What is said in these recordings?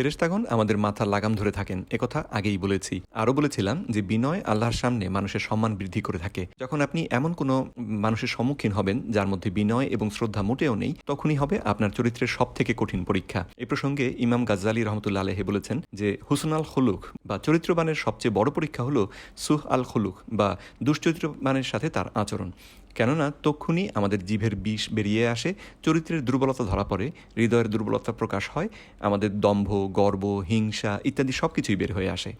ফেরেশতাগণ আমাদের মাথার লাগাম ধরে থাকেন। একথা আগেই বলেছি। আরও বলেছিলাম যে বিনয় আল্লাহর সামনে মানুষের সম্মান বৃদ্ধি করে থাকে। যখন আপনি এমন কোনো মানুষের সম্মুখীন হবেন, যার মধ্যে বিনয় এবং শ্রদ্ধা মোটেও নেই, তখনই হবে আপনার চরিত্রের সব থেকে কঠিন পরীক্ষা। এ প্রসঙ্গে ইমাম গাজ্জালি রহমতুল্লা আলহে বলেছেন যে হুসন আল খুলুক বা চরিত্রবানের সবচেয়ে বড় পরীক্ষা হলো সুহ আল খুলুক বা দুশ্চরিত্রবানের সাথে তার আচরণ। কেননা তক্ষুনি আমাদের জিভের বিষ বেরিয়ে আসে, চরিত্রের দুর্বলতা ধরা পড়ে, হৃদয়ের দুর্বলতা প্রকাশ হয়, আমাদের দম্ভ, গর্ব, হিংসা ইত্যাদি সব কিছুই বের হয়ে আসে।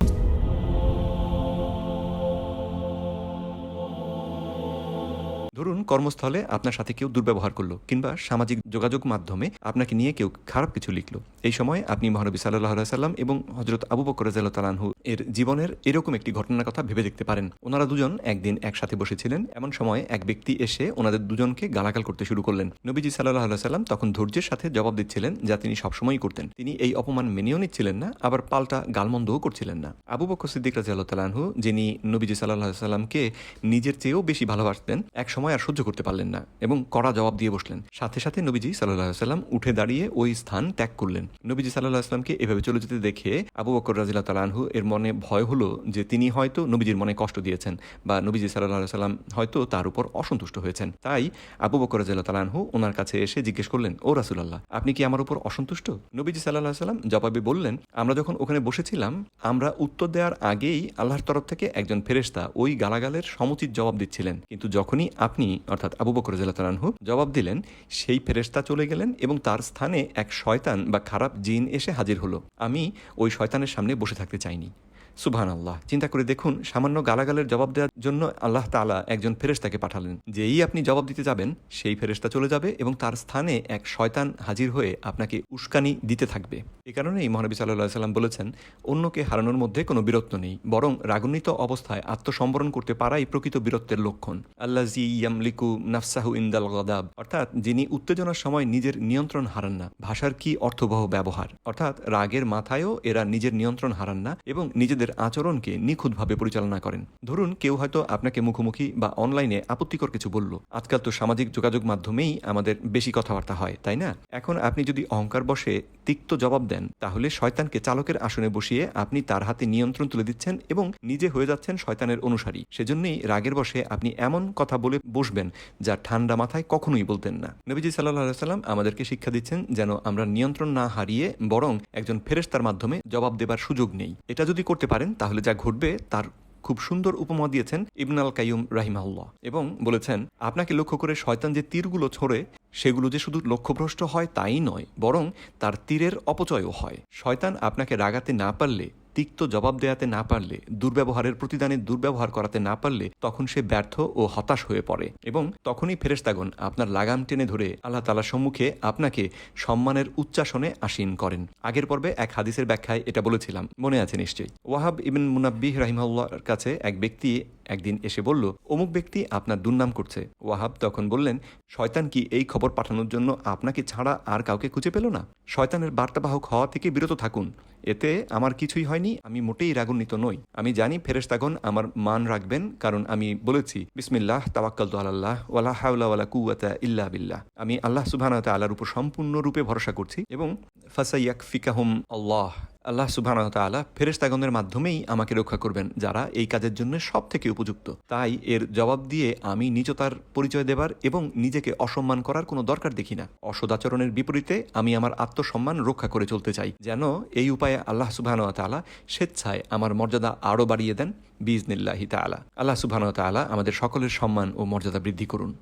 ধরুন কর্মস্থলে আপনার সাথে কেউ দুর্ব্যবহার করল কিংবা সামাজিক যোগাযোগ মাধ্যমে আপনাকে নিয়ে কেউ খারাপ কিছু লিখলো। এই সময় আপনি মহানবী সাল্লাহ সাল্লাম এবং হজরত আবু বকর রাজু এর জীবনের এরকম একটি ঘটনার কথা ভেবে দেখতে পারেন। ওনারা দুজন একদিন একসাথে বসেছিলেন। এমন সময় এক ব্যক্তি এসে ওনাদের দুজনকে গালাগাল করতে শুরু করলেন। নবীজি সাল্লাহ সাল্লাম তখন ধৈর্যের সাথে জবাব দিচ্ছিলেন যা তিনি সবসময়ই করতেন। তিনি এই অপমান মেনেও নিচ্ছিলেন না, আবার পাল্টা গালমন্দও করছিলেন না। আবু বকর সিদ্দিক রাজিয়াল্লাহ তালাহু যিনি নবীজি সাল্লাহ সাল্লামকে নিজের চেয়েও বেশি ভালোবাসতেন, এক সময় আর সহ্য করতে পারলেন না এবং কড়া জবাব দিয়ে বসলেন। সাথে সাথে নবীজি সাল্লাহ সাল্লাম উঠে দাঁড়িয়ে ওই স্থান ত্যাগ করলেন। নবীজি সাল্লাহ আসলামকে এভাবে চলে যেতে দেখে আবু বকর রাজিল্লা তালানহু এর মনে ভয় হলো যে তিনি হয়তো নবীজির মনে কষ্ট দিয়েছেন বা নবীজি সাল্লাহ সাল্লাম হয়তো তার উপর অসন্তুষ্ট হয়েছেন। তাই আবু বকর রাজিল্লা তালানহু ওনার কাছে এসে জিজ্ঞেস করলেন, ও রাসুলাল্লাহ, আপনি কি আমার উপর অসন্তুষ্ট? নবীজি সাল্লাহ সাল্লাম জবাবে বললেন, আমরা যখন ওখানে বসেছিলাম, আমরা উত্তর দেওয়ার আগেই আল্লাহর তরফ থেকে একজন ফেরেস্তা ওই গালাগালের সমুচিত জবাব দিচ্ছিলেন। কিন্তু যখনই আপনি, অর্থাৎ আবু বকর রাজু জবাব দিলেন, সেই ফেরেস্তা চলে গেলেন এবং তার স্থানে এক শয়তান বা খারাপ জিন এসে হাজির হলো। আমি ওই শয়তানের সামনে বসে থাকতে চাইনি। সুবহান আল্লাহ চিন্তা করে দেখুন, সামান্য গালাগালের জবাব দেওয়ার জন্য আল্লাহ তালা একজন ফেরেস্তাকে পাঠালেন। যেই আপনি জবাব দিতে যাবেন, সেই ফেরেস্তা চলে যাবে এবং তার স্থানে এক শয়তান হাজির হয়ে আপনাকে উস্কানি দিতে থাকবে। এ কারণেই মহানবী সাল্লাহ সাল্লাম বলেছেন, অন্যকে হারানোর মধ্যে কোনো বীরত্ব নেই, বরং রাগান্বিত অবস্থায় আত্মসম্বরণ করতে পারাই প্রকৃত বীরত্বের লক্ষণ। আল্লাহ জি ইয়ামলিকু নাফসাহু ইন্দাল গদাব। অর্থাৎ যিনি উত্তেজনার সময় নিজের নিয়ন্ত্রণ হারান না। ভাষার কি অর্থবহ ব্যবহার। অর্থাৎ রাগের মাথায়ও এরা নিজের নিয়ন্ত্রণ হারান না এবং নিজেদের আচরণকে নিখুঁতভাবে পরিচালনা করেন। ধরুন, কেউ হয়তো আপনাকে মুখোমুখি বা অনলাইনে আপত্তিকর কিছু বলল। আজকাল তো সামাজিক যোগাযোগ মাধ্যমেই আমাদের বেশি কথাবার্তা হয়, তাই না? এখন আপনি যদি অহংকার বসে তিক্ত জবাব দেন, তাহলে শয়তানকে চালকের আসনে বসিয়ে আপনি তার হাতে নিয়ন্ত্রণ তুলে দিচ্ছেন এবং নিজে হয়ে যাচ্ছেন শয়তানের অনুসারী। সেজন্যই রাগের বসে আপনি এমন কথা বলে বসবেন যা ঠান্ডা মাথায় কখনোই বলতেন না। নবীজি সাল্লাহ সাল্লাম আমাদেরকে শিক্ষা দিচ্ছেন যেন আমরা নিয়ন্ত্রণ না হারিয়ে বরং একজন ফেরেস্তার মাধ্যমে জবাব দেবার সুযোগ নেই। এটা যদি করতে পারেন, তাহলে যা ঘটবে তার খুব সুন্দর উপমা দিয়েছেন ইবনাল কাইয়ুম রাহিমাহুল্লাহ এবং বলেছেন, আপনাকে লক্ষ্য করে শয়তান যে তীরগুলো ছোড়ে সেগুলো যে শুধু লক্ষ্যভ্রষ্ট হয় তাই নয়, বরং তার তীরের অপচয়ও হয়। শয়তান আপনাকে রাগাতে না পারলে তিক্ত জবাব দেয়াতে না পারলে, দুর্ব্যবহারের প্রতিদানে দুর্ব্যবহার করাতে না পারলে তখন সে ব্যর্থ ও হতাশ হয়ে পড়ে। এবং তখনই ফেরেস্তাগণ আপনার লাগাম টেনে ধরে আল্লাহ তালার সম্মুখে আপনাকে সম্মানের উচ্চাসনে আসীন করেন। আগের পর্বে এক হাদিসের ব্যাখ্যায় এটা বলেছিলাম। মনে আছে নিশ্চয়ই। ওয়াহাব ইবিন মুনাব্বিহ রাহিমাল্লাহর কাছে এক ব্যক্তি একদিন এসে বলল, অমুক ব্যক্তি আপনার দুর্নাম করছে। ওয়াহাব তখন বললেন, শয়তান কি এই খবর পাঠানোর জন্য আপনাকে ছাড়া আর কাউকে খুঁজে পেল না? শয়তানের বার্তাবাহক হওয়া থেকে বিরত থাকুন। এতে আমার কিছুই হয়নি, আমি মোটেই রাগান্বিত নই। আমি জানি ফেরেস্তাগণ আমার মান রাখবেন, কারণ আমি বলেছি, বিসমিল্লাহ তাওয়াক্কাল তো আল্লাহ ওয়ালা হাউলা ওয়ালা কুয়াতা ইল্লা বিল্লাহ। আমি আল্লাহ সুবহান আল্লাহর উপর সম্পূর্ণরূপে ভরসা করছি এবং ফাসাইয়াক ফিকাহুম আল্লাহ। আল্লাহ সুবহান তালা ফেরেস্তাগণের মাধ্যমেই আমাকে রক্ষা করবেন, যারা এই কাজের জন্য সব থেকে উপযুক্ত। তাই এর জবাব দিয়ে আমি নিচতার পরিচয় দেবার এবং নিজেকে অসম্মান করার কোনো দরকার দেখি না। অসদাচরণের বিপরীতে আমি আমার আত্মসম্মান রক্ষা করে চলতে চাই। যেন এই উপায়ে আল্লাহ সুবহান তালা স্বেচ্ছায় আমার মর্যাদা আরও বাড়িয়ে দেন বিজনিল্লাহি তালা আল্লাহ সুবহান তালা আমাদের সকলের সম্মান ও মর্যাদা বৃদ্ধি করুন।